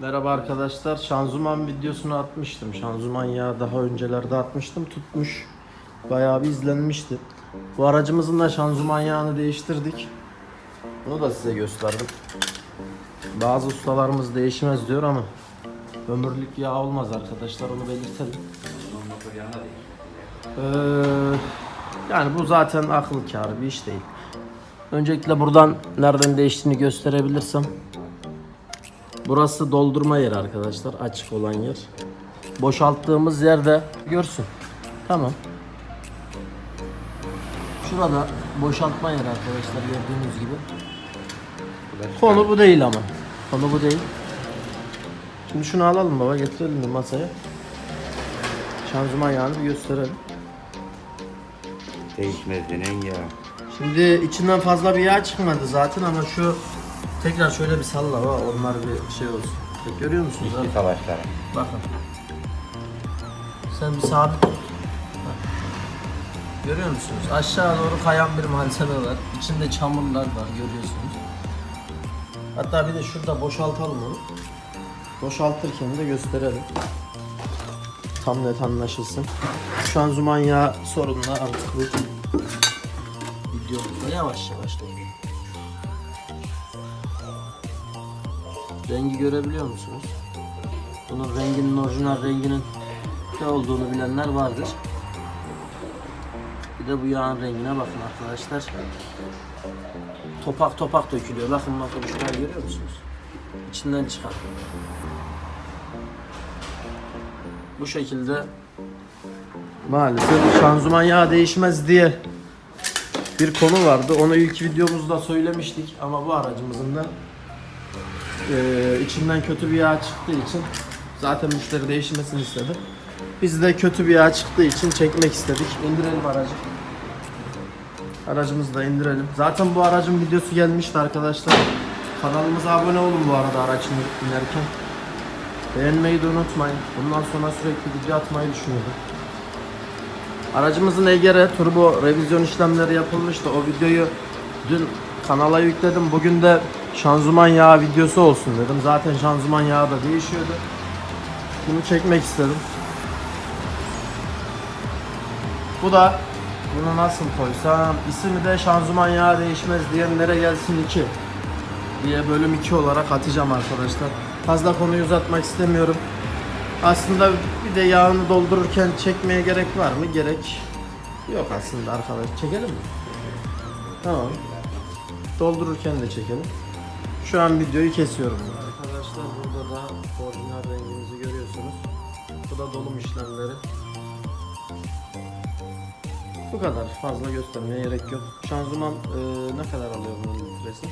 Merhaba arkadaşlar. Şanzıman videosunu atmıştım. Şanzıman yağı daha öncelerde atmıştım. Tutmuş. Bayağı bir izlenmişti. Bu aracımızın da şanzıman yağını değiştirdik. Bunu da size gösterdim. Bazı ustalarımız değişmez diyor ama ömürlük yağ olmaz arkadaşlar onu belirtelim. Ee, yani bu zaten akıl kârı bir iş değil. Öncelikle buradan nereden değiştiğini gösterebilirsem. Burası doldurma yeri arkadaşlar. Açık olan yer. Boşalttığımız yerde görsün. Tamam. Şurada boşaltma yeri arkadaşlar gördüğünüz gibi. Konu bu değil ama. Konu bu değil. Şimdi şunu alalım baba getirelim bir masaya. Şanzıman yağını bir gösterelim. Değişmez denen ya. Şimdi içinden fazla bir yağ çıkmadı zaten ama şu tekrar şöyle bir salla baba onlar bir şey olsun. Bak, Görüyor musunuz abi? Bir savaşlara. Bakın. Sen bir sabit tut. Bak. Görüyor musunuz? Aşağı doğru kayan bir malzeme var. İçinde çamurlar var görüyorsunuz. Hatta bir de şurada boşaltalım onu. Boşaltırken de gösterelim. Tam net anlaşılsın. Şu an zuman yağı sorunla artık bu videomuzda yavaş yavaş doluyor. Rengi görebiliyor musunuz? Bunun renginin orijinal renginin ne olduğunu bilenler vardır. Bir de bu yağın rengine bakın arkadaşlar. Topak topak dökülüyor. Bakın bakın şurayı görüyor musunuz? İçinden çıkan. Bu şekilde maalesef şanzıman yağı değişmez diye bir konu vardı. Onu ilk videomuzda söylemiştik ama bu aracımızın da ee, içinden kötü bir yağ çıktığı için zaten müşteri değişmesini istedi. Biz de kötü bir yağ çıktığı için çekmek istedik. İndirelim aracı. Aracımızı da indirelim. Zaten bu aracın videosu gelmişti arkadaşlar. Kanalımıza abone olun bu arada araç inerken. Beğenmeyi de unutmayın. Bundan sonra sürekli video atmayı düşünüyorum. Aracımızın EGR turbo revizyon işlemleri yapılmıştı. O videoyu dün kanala yükledim. Bugün de şanzıman yağı videosu olsun dedim. Zaten şanzıman yağı da değişiyordu. Bunu çekmek istedim. Bu da bunu nasıl koysam ismi de şanzıman yağı değişmez diyenlere gelsin 2 diye bölüm 2 olarak atacağım arkadaşlar. Fazla konuyu uzatmak istemiyorum. Aslında bir de yağını doldururken çekmeye gerek var mı? Gerek yok aslında arkadaş. Çekelim mi? Tamam. Doldururken de çekelim. Şu an videoyu kesiyorum. Arkadaşlar burada da orijinal rengimizi görüyorsunuz. Bu da dolum işlemleri. Bu kadar. Fazla göstermeye gerek yok. Şanzıman e, ne kadar alıyor bunun litresi?